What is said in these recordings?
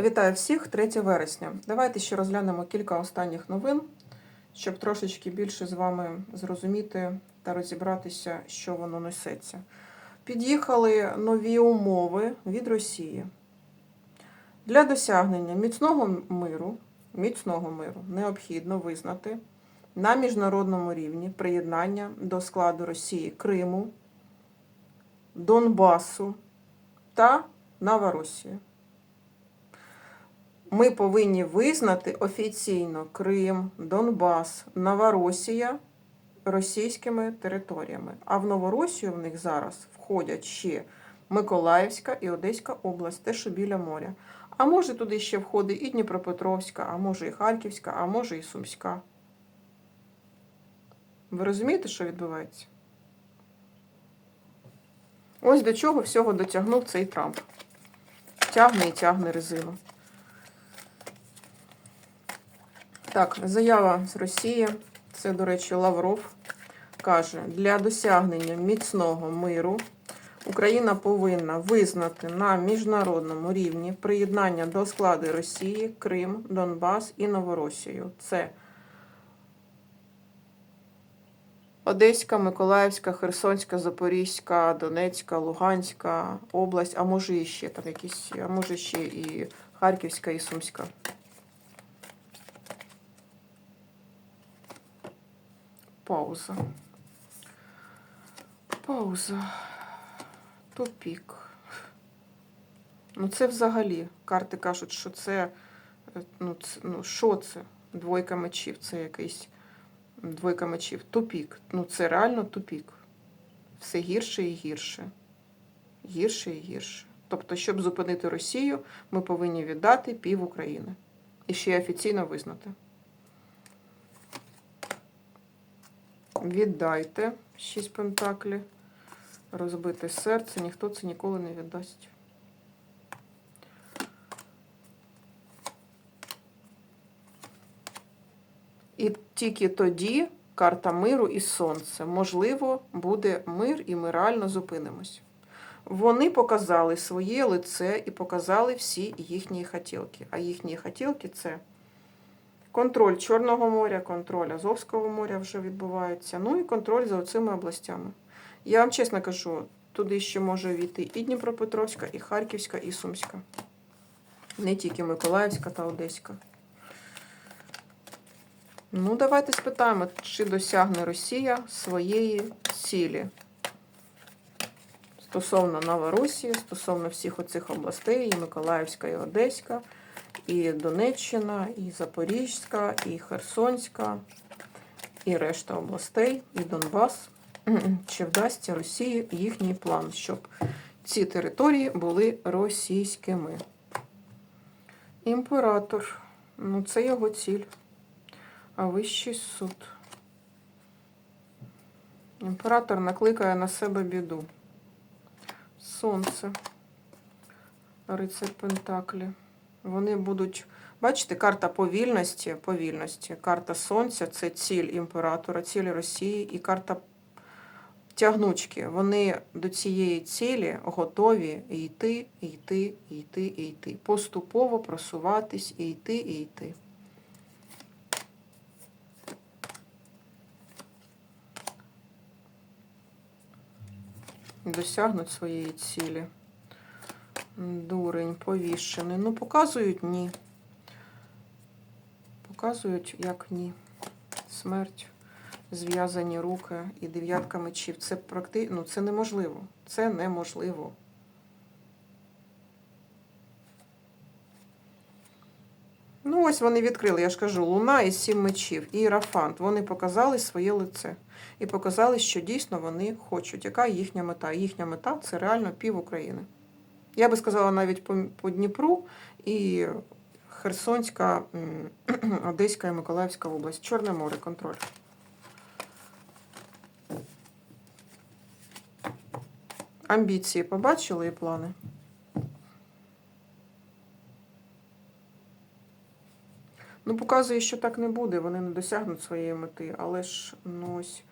Вітаю всіх 3 вересня. Давайте ще розглянемо кілька останніх новин, щоб трошечки більше з вами зрозуміти та розібратися, що воно несеться. Під'їхали нові умови від Росії. Для досягнення міцного миру, міцного миру необхідно визнати на міжнародному рівні приєднання до складу Росії Криму, Донбасу та Новоросії. Ми повинні визнати офіційно Крим, Донбас, Новоросія російськими територіями. А в Новоросію в них зараз входять ще Миколаївська і Одеська область, те, що біля моря. А може туди ще входить і Дніпропетровська, а може і Харківська, а може і Сумська. Ви розумієте, що відбувається? Ось до чого всього дотягнув цей Трамп. Тягне і тягне резину. Так, заява з Росії. Це, до речі, Лавров каже: для досягнення міцного миру Україна повинна визнати на міжнародному рівні приєднання до складу Росії, Крим, Донбас і Новоросію. Це Одеська, Миколаївська, Херсонська, Запорізька, Донецька, Луганська область, а може і ще там якісь, а може ще і Харківська і Сумська. Пауза. Пауза. Тупік. Ну, це взагалі. Карти кажуть, що це. е, Ну, це, ну що це? Двойка мечів. Це якийсь двойка мечів. Тупік. Ну, це реально тупік. Все гірше і гірше. Гірше і гірше. Тобто, щоб зупинити Росію, ми повинні віддати пів України. І ще й офіційно визнати. Віддайте шість пентаклів. Розбите серце, ніхто це ніколи не віддасть. І тільки тоді карта миру і сонце. Можливо, буде мир, і ми реально зупинимось. Вони показали своє лице і показали всі їхні хотілки. А їхні хотілки це контроль Чорного моря, контроль Азовського моря вже відбувається. Ну і контроль за оцими областями. Я вам чесно кажу, туди ще може війти і Дніпропетровська, і Харківська, і Сумська. Не тільки Миколаївська та Одеська. Ну, давайте спитаємо, чи досягне Росія своєї цілі. Стосовно Новоросії, стосовно всіх оцих областей, і Миколаївська, і Одеська, і Донеччина, і Запорізька, і Херсонська, і решта областей, і Донбас. Чи вдасться Росії їхній план, щоб ці території були російськими? Імператор. Ну, це його ціль. А вищий суд. Імператор накликає на себе біду. Сонце. Рицар Пентаклі. Вони будуть. Бачите, карта повільності, повільності. Карта Сонця це ціль імператора, ціль Росії і карта тягнучки. Вони до цієї цілі готові йти, йти, йти, йти. Поступово просуватись, і йти, і йти. Досягнуть своєї цілі. Дурень повішений. Ну, показують ні. Показують, як ні. Смерть, зв'язані руки і дев'ятка мечів. Це практи... ну, це неможливо. Це неможливо. Ну, ось вони відкрили, я ж кажу, луна і сім мечів, і Ірафант. Вони показали своє лице. І показали, що дійсно вони хочуть. Яка їхня мета? Їхня мета це реально пів України. Я би сказала навіть по, по Дніпру і Херсонська, Одеська і Миколаївська область. Чорне море, контроль. Амбіції побачили і плани. Ну, показує, що так не буде, вони не досягнуть своєї мети, але ж ну ось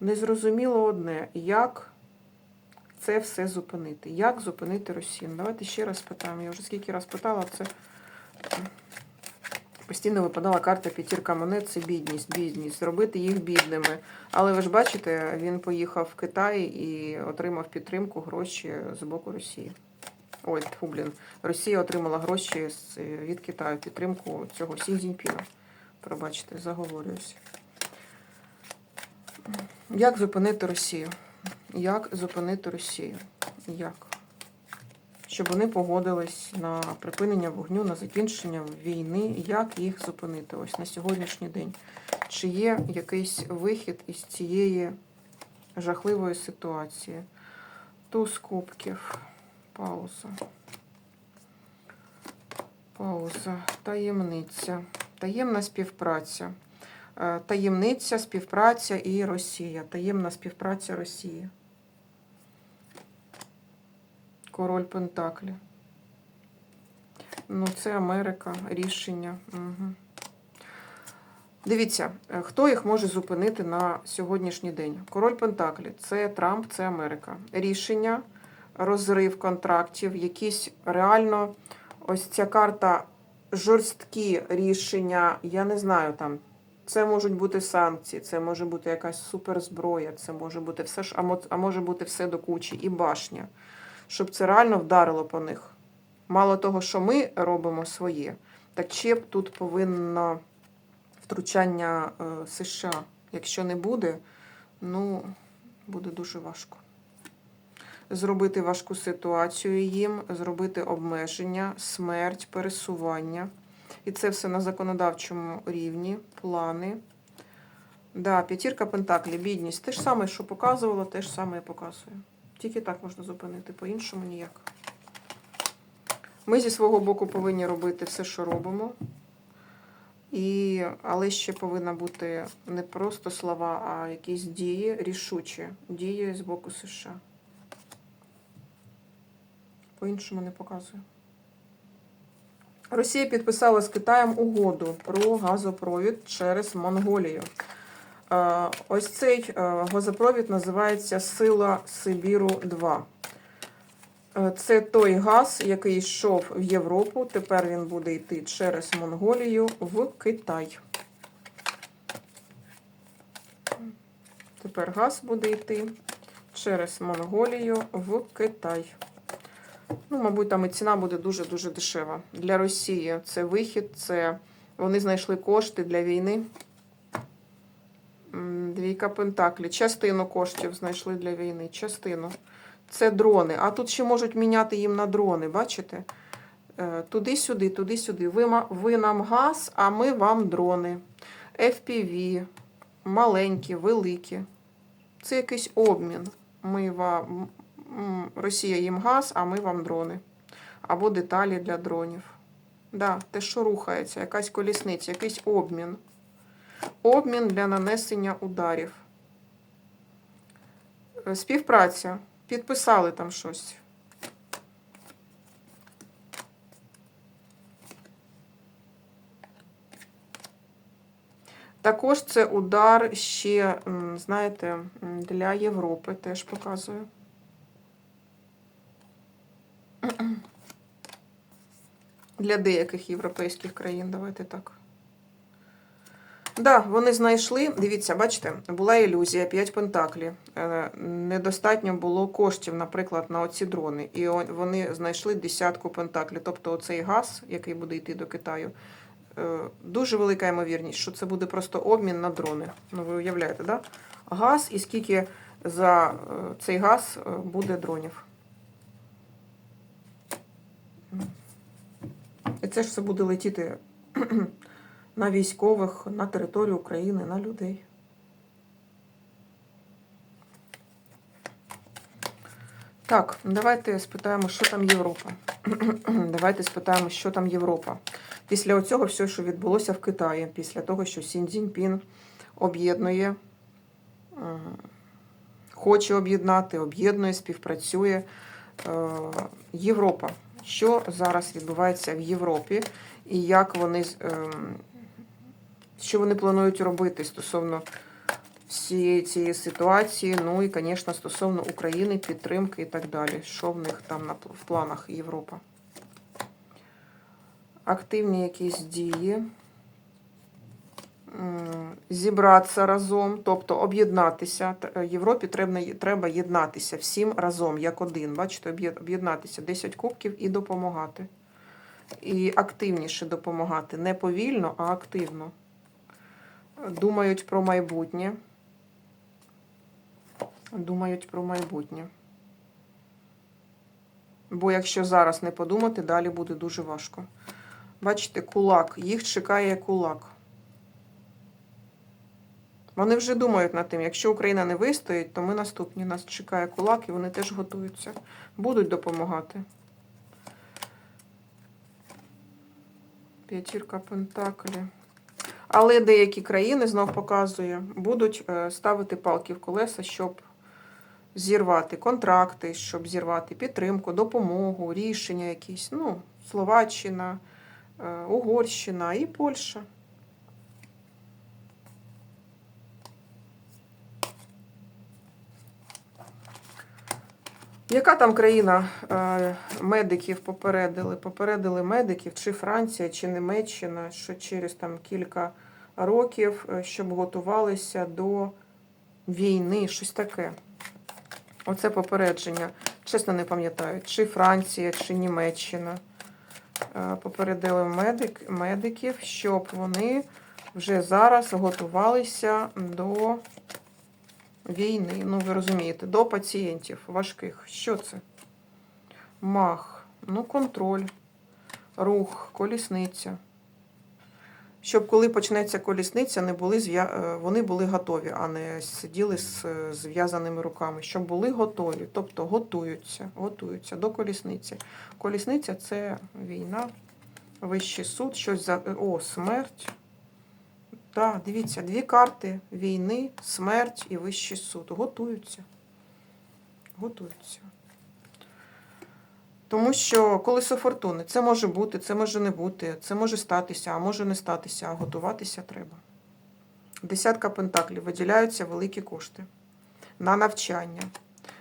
незрозуміло одне, як це все зупинити? Як зупинити Росію? Ну, Давайте ще раз питаємо. Я вже скільки раз питала, це постійно випадала карта п'ятірка монет, це бідність, бідність, зробити їх бідними. Але ви ж бачите, він поїхав в Китай і отримав підтримку, гроші з боку Росії. Ой, тьфу, блін. Росія отримала гроші від Китаю, підтримку цього Сі Цзіньпіна. Пробачте, заговорююся. Як зупинити Росію? Як зупинити Росію? Як? Щоб вони погодились на припинення вогню, на закінчення війни. Як їх зупинити ось на сьогоднішній день? Чи є якийсь вихід із цієї жахливої ситуації? Туз кубків. Пауза. Пауза. Таємниця. Таємна співпраця. Е, Таємниця, співпраця і Росія. Таємна співпраця Росії. Король Пентаклі. Ну, це Америка, рішення. Угу. Дивіться, е, хто їх може зупинити на сьогоднішній день? Король Пентаклі це Трамп, це Америка. Рішення, розрив контрактів, якісь реально ось ця карта жорсткі рішення. Я не знаю там. Це можуть бути санкції, це може бути якась суперзброя, це може бути все ж, а може бути все до кучі і башня, щоб це реально вдарило по них. Мало того, що ми робимо своє, так ще б тут повинно втручання е, США. Якщо не буде, ну буде дуже важко. Зробити важку ситуацію їм, зробити обмеження, смерть, пересування. І це все на законодавчому рівні, плани. Да, п'ятірка Пентаклі, бідність. Те ж саме, що показувала, те ж саме і показує. Тільки так можна зупинити, по-іншому ніяк. Ми зі свого боку повинні робити все, що робимо. І, але ще повинна бути не просто слова, а якісь дії, рішучі дії з боку США. По-іншому не показує. Росія підписала з Китаєм угоду про газопровід через Монголію. Е, Ось цей е, газопровід називається Сила Сибіру 2. Е, Це той газ, який йшов в Європу. Тепер він буде йти через Монголію в Китай. Тепер газ буде йти через Монголію в Китай. Ну, мабуть, там і ціна буде дуже-дуже дешева. Для Росії це вихід, це вони знайшли кошти для війни. Двійка Пентаклі. Частину коштів знайшли для війни. Частину. Це дрони. А тут ще можуть міняти їм на дрони, бачите? Е, Туди-сюди, туди-сюди. Ви, ви нам газ, а ми вам дрони. FPV, маленькі, великі. Це якийсь обмін. Ми вам, Росія їм газ, а ми вам дрони. Або деталі для дронів. Да, те, що рухається, якась колісниця, якийсь обмін. Обмін для нанесення ударів. Е, Співпраця. Підписали там щось. Також це удар ще, знаєте, для Європи теж показую. Для деяких європейських країн, давайте так. Да, вони знайшли. Дивіться, бачите, була ілюзія, 5 пентаклі. Е, Недостатньо було коштів, наприклад, на оці дрони. І вони знайшли десятку пентаклі. Тобто оцей газ, який буде йти до Китаю, е, дуже велика ймовірність, що це буде просто обмін на дрони. Ну, ви уявляєте, да? Газ і скільки за е, цей газ буде дронів. І це ж все буде летіти на військових, на територію України, на людей. Так, давайте спитаємо, що там Європа. давайте спитаємо, що там Європа. Після оцього все, що відбулося в Китаї, після того, що Сін Цзіньпін об'єднує, хоче об'єднати, об'єднує, співпрацює. Е, Європа. Що зараз відбувається в Європі, і як вони ем, що вони планують робити стосовно всієї цієї ситуації. Ну і, звісно, стосовно України, підтримки і так далі. Що в них там на, в планах Європа? Активні якісь дії. Зібратися разом, тобто об'єднатися. Європі треба єднатися всім разом, як один. Бачите, об'єднатися 10 кубків і допомагати. І активніше допомагати. Не повільно, а активно. Думають про майбутнє. Думають про майбутнє. Бо якщо зараз не подумати, далі буде дуже важко. Бачите, кулак. Їх чекає кулак. Вони вже думають над тим, якщо Україна не вистоїть, то ми наступні. Нас чекає кулак, і вони теж готуються. Будуть допомагати. П'ятірка Пентаклі. Але деякі країни, знов показує, будуть е, ставити палки в колеса, щоб зірвати контракти, щоб зірвати підтримку, допомогу, рішення якісь. Ну, Словаччина, е, Угорщина і Польща. Яка там країна е, медиків попередили? Попередили медиків, чи Франція, чи Німеччина, що через там кілька років, е, щоб готувалися до війни, щось таке. Оце попередження. Чесно, не пам'ятаю, чи Франція, чи Німеччина. Е, Попередили медик, медиків, щоб вони вже зараз готувалися до війни. Ну, ви розумієте, до пацієнтів важких. Що це? Мах, ну, контроль, рух, колісниця. Щоб коли почнеться колісниця, не були е, вони були готові, а не сиділи з е, зв'язаними руками. Щоб були готові, тобто готуються, готуються до колісниці. Колісниця це війна, вищий суд, щось за. О, смерть. Так, дивіться, дві карти війни, смерть і вищий суд. Готуються. Готуються. Тому що колесо фортуни це може бути, це може не бути, це може статися, а може не статися, а готуватися треба. Десятка пентаклів виділяються великі кошти на навчання,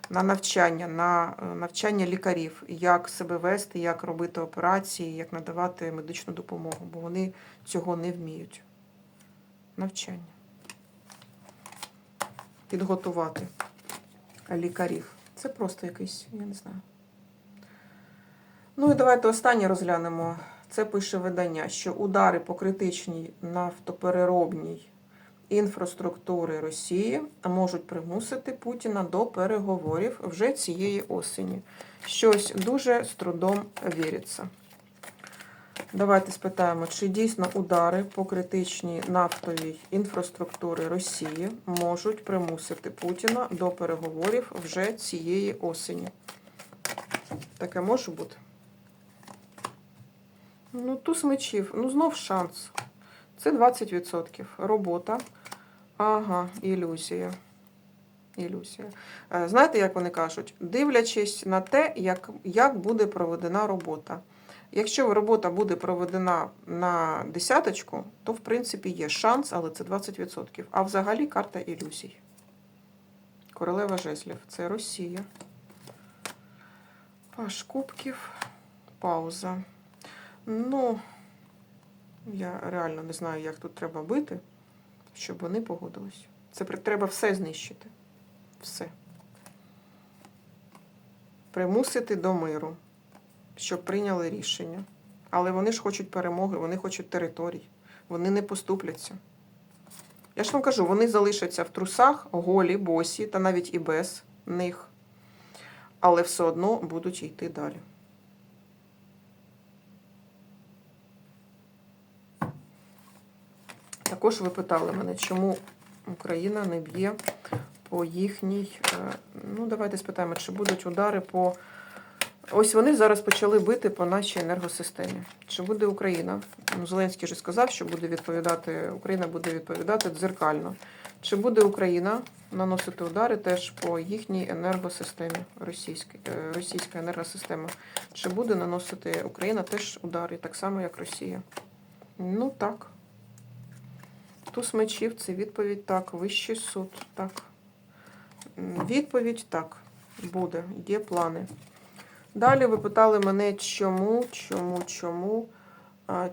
на навчання, на е, навчання лікарів, як себе вести, як робити операції, як надавати медичну допомогу, бо вони цього не вміють. Навчання. Підготувати лікарів. Це просто якийсь, я не знаю. Ну і давайте останнє розглянемо. Це пише видання, що удари по критичній нафтопереробній інфраструктури Росії можуть примусити Путіна до переговорів вже цієї осені. Щось дуже з трудом віриться. Давайте спитаємо, чи дійсно удари по критичній нафтовій інфраструктури Росії можуть примусити Путіна до переговорів вже цієї осені. Таке може бути? Ну, туз мечів. Ну, знов шанс. Це 20%. Робота. Ага, ілюзія. Ілюзія. Е, Знаєте, як вони кажуть? Дивлячись на те, як, як буде проведена робота. Якщо робота буде проведена на десяточку, то в принципі є шанс, але це 20%. А взагалі карта ілюзій. Королева жезлів. Це Росія. Паш кубків. Пауза. Ну, я реально не знаю, як тут треба бити, щоб вони погодились. Це треба все знищити. Все. Примусити до миру, щоб прийняли рішення. Але вони ж хочуть перемоги, вони хочуть територій. Вони не поступляться. Я ж вам кажу, вони залишаться в трусах, голі, босі, та навіть і без них. Але все одно будуть йти далі. Також ви питали мене, чому Україна не б'є по їхній. е, Ну, давайте спитаємо, чи будуть удари по. Ось вони зараз почали бити по нашій енергосистемі. Чи буде Україна? Ну, Зеленський же сказав, що буде відповідати, Україна буде відповідати дзеркально. Чи буде Україна наносити удари теж по їхній енергосистемі, російській, е, російська енергосистема? Чи буде наносити Україна теж удари, так само, як Росія? Ну так. Туз мечів це відповідь так. Вищий суд. Так. Відповідь так. Буде. Є плани. Далі ви питали мене, чому, чому, чому.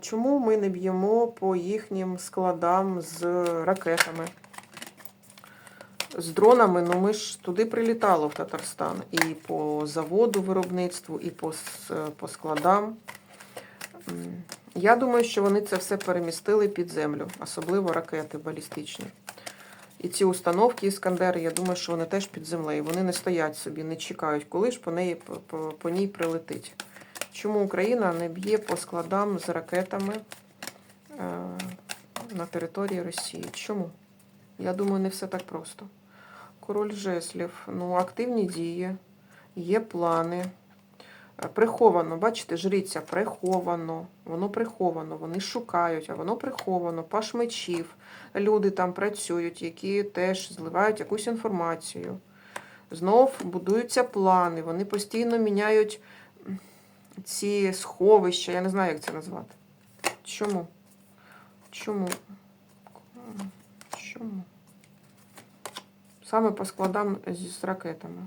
Чому ми не б'ємо по їхнім складам з ракетами? З дронами, ну ми ж туди прилітало в Татарстан. І по заводу виробництву, і по, по складам. Я думаю, що вони це все перемістили під землю, особливо ракети балістичні. І ці установки Іскандери, я думаю, що вони теж під землею. Вони не стоять собі, не чекають, коли ж по, неї, по, по, по ній прилетить. Чому Україна не б'є по складам з ракетами е, на території Росії? Чому? Я думаю, не все так просто. Король жеслів, ну, активні дії, є плани. Е, Приховано, бачите, жриця приховано, воно приховано, вони шукають, а воно приховано, паш мечів. Люди там працюють, які теж зливають якусь інформацію. Знов будуються плани, вони постійно міняють ці сховища, я не знаю, як це назвати. Чому? Чому? Чому? Саме по складам з ракетами.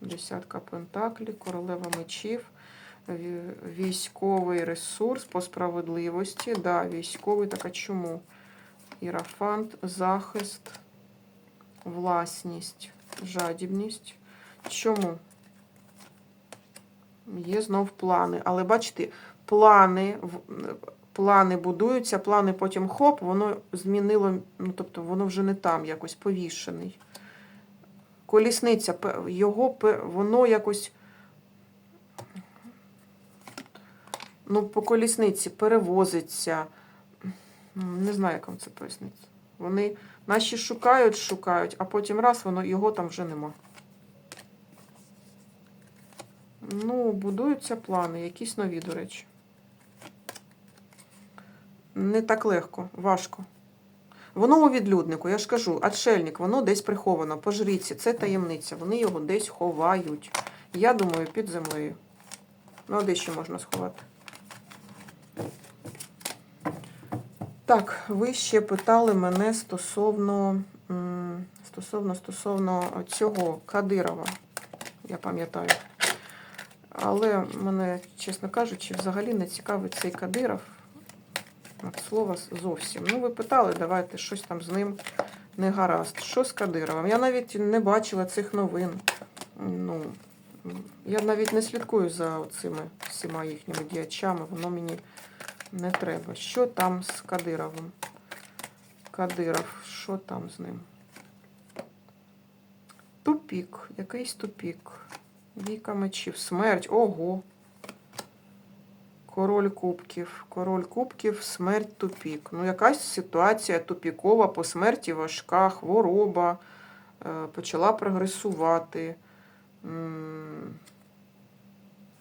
Десятка пентаклів, королева мечів, військовий ресурс по справедливості. Да, військовий, так а чому? Ірафант, захист, власність, жадібність. Чому? Є знов плани. Але бачите, плани, плани будуються, плани потім хоп, воно змінило, ну тобто воно вже не там якось повішений. Колісниця, його, воно якось. Ну, по колісниці перевозиться. Не знаю, як вам це пояснити. Вони наші шукають, шукають, а потім раз воно його там вже нема. Ну, будуються плани, якісь нові, до речі. Не так легко, важко. Воно у відлюднику, я ж кажу, отшельник, воно десь приховано, по жриці, це таємниця. Вони його десь ховають. Я думаю, під землею. Ну, а де ще можна сховати? Так, ви ще питали мене стосовно, стосовно, стосовно цього Кадирова, я пам'ятаю. Але мене, чесно кажучи, взагалі не цікавить цей Кадиров. От слова зовсім. Ну, ви питали, давайте щось там з ним не гаразд. Що з Кадировим? Я навіть не бачила цих новин. Ну, я навіть не слідкую за цими всіма їхніми діячами, воно мені не треба. Що там з Кадировим? Кадиров, що там з ним? Тупік, якийсь тупік. Віка мечів, смерть, ого. Король кубків. Король кубків, смерть тупік. Ну, якась ситуація тупікова, по смерті важка, хвороба, е, почала прогресувати.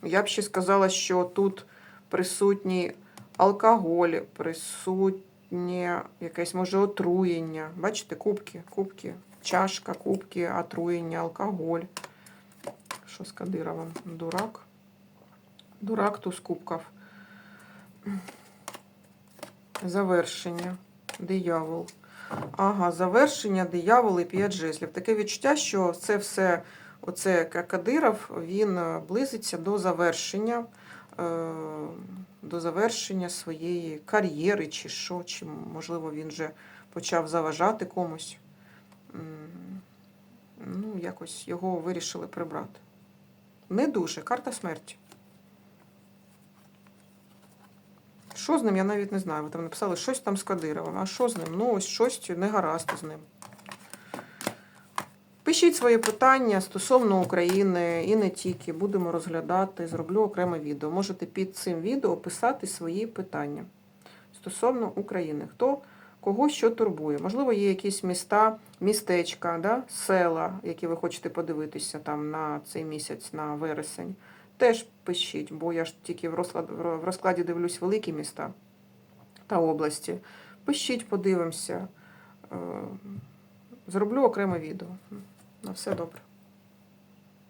Я б ще сказала, що тут присутній алкоголь, присутнє якесь може отруєння. Бачите, кубки, кубки, чашка, кубки, отруєння, алкоголь. Що з Кадировим? Дурак. Дурак туз кубків. Завершення. Диявол. Ага, завершення, диявол і п'ять жезлів. Таке відчуття, що це все, оце Ка- Кадиров, він е, близиться до завершення, е, до завершення своєї кар'єри, чи що, чи можливо він вже почав заважати комусь. Ну, якось його вирішили прибрати. Не дуже, карта смерті. Що з ним, я навіть не знаю. Ви там написали щось там з Кадировим. А що з ним? Ну, ось щось не гаразд з ним. Пишіть свої питання стосовно України і не тільки. Будемо розглядати, зроблю окреме відео. Можете під цим відео писати свої питання стосовно України. Хто кого що турбує? Можливо, є якісь міста, містечка, да? села, які ви хочете подивитися там на цей місяць, на вересень. Теж пишіть, бо я ж тільки в розклад, в розкладі дивлюсь великі міста та області. Пишіть, подивимося. Е, Зроблю окреме відео. На все добре.